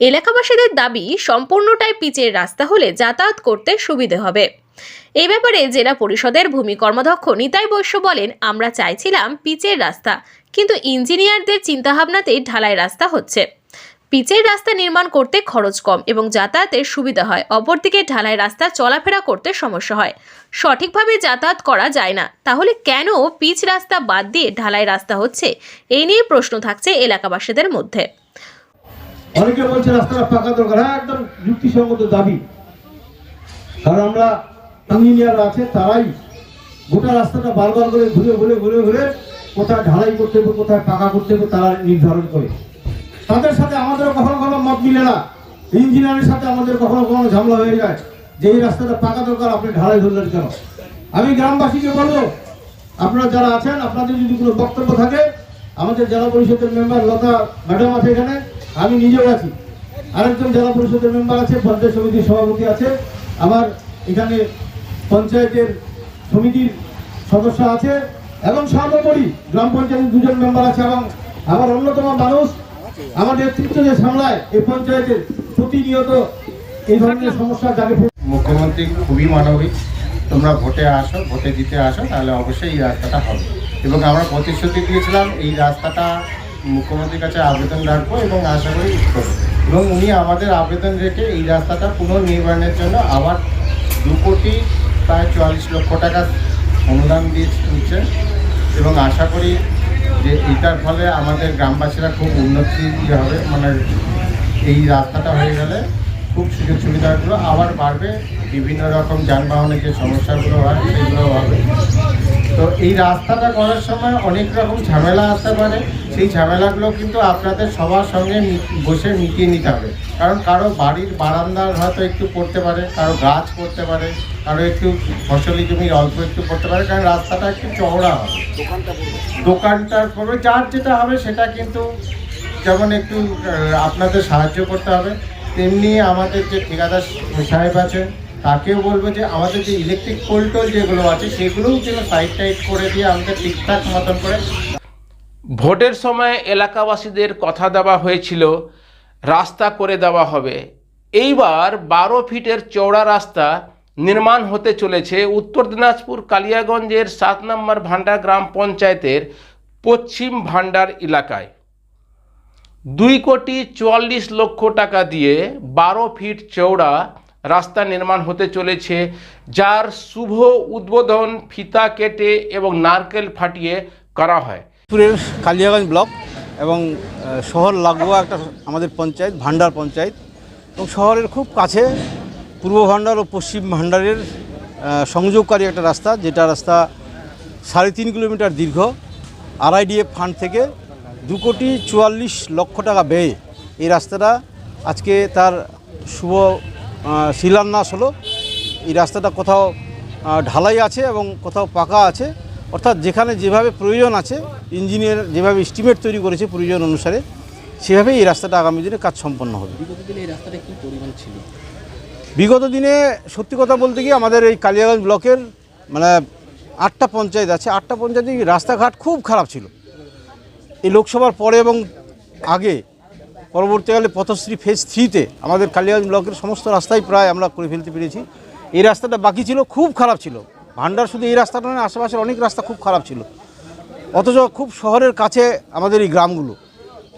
এলাকাবাসীদের দাবি, সম্পূর্ণটাই পিচের রাস্তা হলে যাতায়াত করতে সুবিধে হবে। এই ব্যাপারে জেলা পরিষদের ভূমি কর্মাধ্যক্ষ নিতাই বৈশ্য বলেন, আমরা চাইছিলাম পিচের রাস্তা, কিন্তু ইঞ্জিনিয়ারদের চিন্তাভাবনাতেই ঢালাই রাস্তা হচ্ছে। পিচের রাস্তা নির্মাণ করতে খরচ কম এবং যাতায়াতের সুবিধা হয়। অপরদিকে ঢালাই রাস্তা চলাফেরা করতে সমস্যা হয়। সঠিকভাবে যাতায়াত করা যায় না। তাহলে কেন পিচ রাস্তা বাদ দিয়ে ঢালাই রাস্তা হচ্ছে? এই নিয়ে প্রশ্ন থাকছে এলাকাবাসীদের মধ্যে। অনেকে বলছে রাস্তাটা পাকা দরকার। হ্যাঁ একদম যুক্তিসঙ্গত দাবি। কারণ আমরা ইঞ্জিনিয়ার আছে, তারাই গোটা রাস্তাটা বারবার করে ঘুরে ঘুরে ঘুরে ঘুরে কোথায় ঢালাই করতে হবে, কোথায় পাকা করতে হবে, তারা নির্ধারণ করে। তাদের সাথে আমাদেরও কখনো কখনো মত মিলে না। ইঞ্জিনিয়ারের সাথে আমাদের কখনো কখনো ঝামেলা হয়ে যায় যে এই রাস্তাটা পাকা দরকার, আপনি ঢালাই ধরলেন কেন? আমি গ্রামবাসীকে বলব, আপনারা যারা আছেন, আপনাদের যদি কোনো বক্তব্য থাকে, আমাদের জেলা পরিষদের মেম্বার লতা ম্যাডাম আছে এখানে। আমি নিজেও আছি। আরেকজন জেলা পরিষদের মেম্বার আছে, পঞ্চায়েত সমিতির সভাপতি আছে। আমার এখানে পঞ্চায়েতের সমিতির সদস্য আছে এবং সর্বোপরি গ্রাম পঞ্চায়েতের দুজন মেম্বার আছে এবং আমার অন্যতম মানুষ। আমার নেতৃত্ব যে সামলায় এই পঞ্চায়েতের প্রতিনিয়ত এই ধরনের সমস্যা যাকে মুখ্যমন্ত্রী খুবই মানবিক। তোমরা ভোটে আসো, ভোটে দিতে আসো, তাহলে অবশ্যই এই রাস্তাটা হবে। এবং আমরা প্রতিশ্রুতি দিয়েছিলাম, এই রাস্তাটা মুখ্যমন্ত্রীর কাছে আবেদন রাখব এবং আশা করি এবং উনি আমাদের আবেদন রেখে এই রাস্তাটা পুনর্নির্মাণের জন্য আবার দু কোটি প্রায় চুয়াল্লিশ লক্ষ টাকা অনুদান দিয়ে এবং আশা করি যে এটার ফলে আমাদের গ্রামবাসীরা খুব উন্নতি হবে মানে এই রাস্তাটা হয়ে গেলে খুব সুযোগ সুবিধাগুলো আবার বাড়বে। বিভিন্ন রকম যানবাহনের যে সমস্যাগুলো হয় সেগুলো হবে। তো এই রাস্তাটা করার সময় অনেক রকম ঝামেলা আসতে পারে। সেই ঝামেলাগুলো কিন্তু আপনাদের সবার সঙ্গে বসে মিটিয়ে নিতে হবে। কারণ কারও বাড়ির বারান্দার হয়তো একটু পড়তে পারে কারও গাছ পড়তে পারে কারও একটু ফসলি জমির অল্প একটু পড়তে পারে কারণ রাস্তাটা একটু চওড়া হবে। দোকানটার পরে যার যেটা হবে সেটা কিন্তু যেমন একটু আপনাদের সাহায্য করতে হবে। তেমনি আমাদের যে ঠিকাদার সাহেব আছেন তাকেও বলব যে আমাদের যে ইলেকট্রিক পোলটোল যেগুলো আছে, সেগুলোও যেন সাইড টাইড করে দিয়ে আমাদের ঠিকঠাক মতন করে। ভোটের সময় এলাকাবাসীদের কথা দেওয়া হয়েছিল, রাস্তা করে দেওয়া হবে। এইবার বারো ফিটের চওড়া রাস্তা নির্মাণ হতে চলেছে। উত্তর দিনাজপুর কালিয়াগঞ্জের সাত নম্বর ভান্ডার গ্রাম পঞ্চায়েতের পশ্চিম ভান্ডার এলাকায়। দুই কোটি চুয়াল্লিশ লক্ষ টাকা দিয়ে বারো ফিট চওড়া রাস্তা নির্মাণ হতে চলেছে, যার শুভ উদ্বোধন ফিতা কেটে এবং নারকেল ফাটিয়ে করা হয়। কালিয়াগঞ্জ ব্লক এবং শহর লাগোয়া একটা আমাদের পঞ্চায়েত, ভান্ডার পঞ্চায়েত। এবং শহরের খুব কাছে পূর্ব ভান্ডার ও পশ্চিম ভান্ডারের সংযোগকারী একটা রাস্তা, যেটা রাস্তা সাড়ে তিন কিলোমিটার দীর্ঘ, আরআইডিএফ ফান্ড থেকে দু কোটি চুয়াল্লিশ লক্ষ টাকা ব্যয়ে এই রাস্তাটা আজকে তার শুভ শিলান্যাস হলো। এই রাস্তাটা কোথাও ঢালাই আছে এবং কোথাও পাকা আছে। অর্থাৎ যেখানে যেভাবে প্রয়োজন আছে ইঞ্জিনিয়ার যেভাবে এস্টিমেট তৈরি করেছে প্রয়োজন অনুসারে সেভাবেই এই রাস্তাটা আগামী দিনে কাজ সম্পন্ন হবে। বিগত দিনে এই রাস্তাটা কি পরিমাণ ছিল? বিগত দিনে সত্যি কথা বলতে গিয়ে আমাদের এই কালিয়াগঞ্জ ব্লকের মানে আটটা পঞ্চায়েত আছে আটটা পঞ্চায়েতে রাস্তাঘাট খুব খারাপ ছিল। এই লোকসভার পরে এবং আগে পরবর্তীকালে পথশ্রী ফেজ থ্রিতে আমাদের কালিয়াগঞ্জ ব্লকের সমস্ত রাস্তাই প্রায় আমরা করে ফেলতে পেরেছি। এই রাস্তাটা বাকি ছিল, খুব খারাপ ছিল। ভান্ডার শুধু এই রাস্তাটা নয়, আশেপাশের অনেক রাস্তা খুব খারাপ ছিল। অথচ খুব শহরের কাছে আমাদের এই গ্রামগুলো।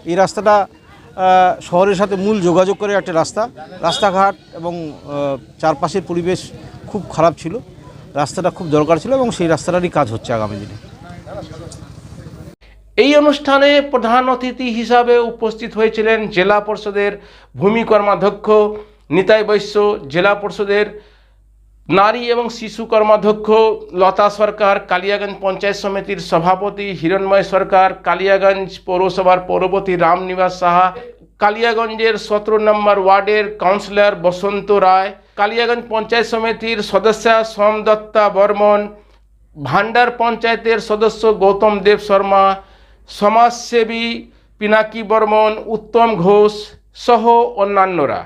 এই রাস্তাটা শহরের সাথে মূল যোগাযোগ করে একটা রাস্তা। রাস্তাঘাট এবং চারপাশের পরিবেশ খুব খারাপ ছিল। রাস্তাটা খুব দরকার ছিল এবং সেই রাস্তাটারই কাজ হচ্ছে আগামী দিনে। এই অনুষ্ঠানে প্রধান অতিথি হিসাবে উপস্থিত হয়েছিলেন জেলা পরিষদের ভূমি কর্মাধ্যক্ষ নিতাই বৈশ্য, জেলা পরিষদের নারী এবং শিশু কর্মাধ্যক্ষ লতা সরকার, কালিয়াগঞ্জ পঞ্চায়েত সমিতির সভাপতি হিরণময় সরকার, কালিয়াগঞ্জ পৌরসভার পৌরপতি রামনিবাস সাহা, কালিয়াগঞ্জের সতেরো নম্বর ওয়ার্ডের কাউন্সিলর বসন্ত রায়, কালিয়াগঞ্জ পঞ্চায়েত সমিতির সদস্যা সোম দত্তা বর্মন, ভান্ডার পঞ্চায়েতের সদস্য গৌতম দেব শর্মা সমাজসেবী পিনাকি বর্মন উত্তম ঘোষ সহ অন্যান্যরা।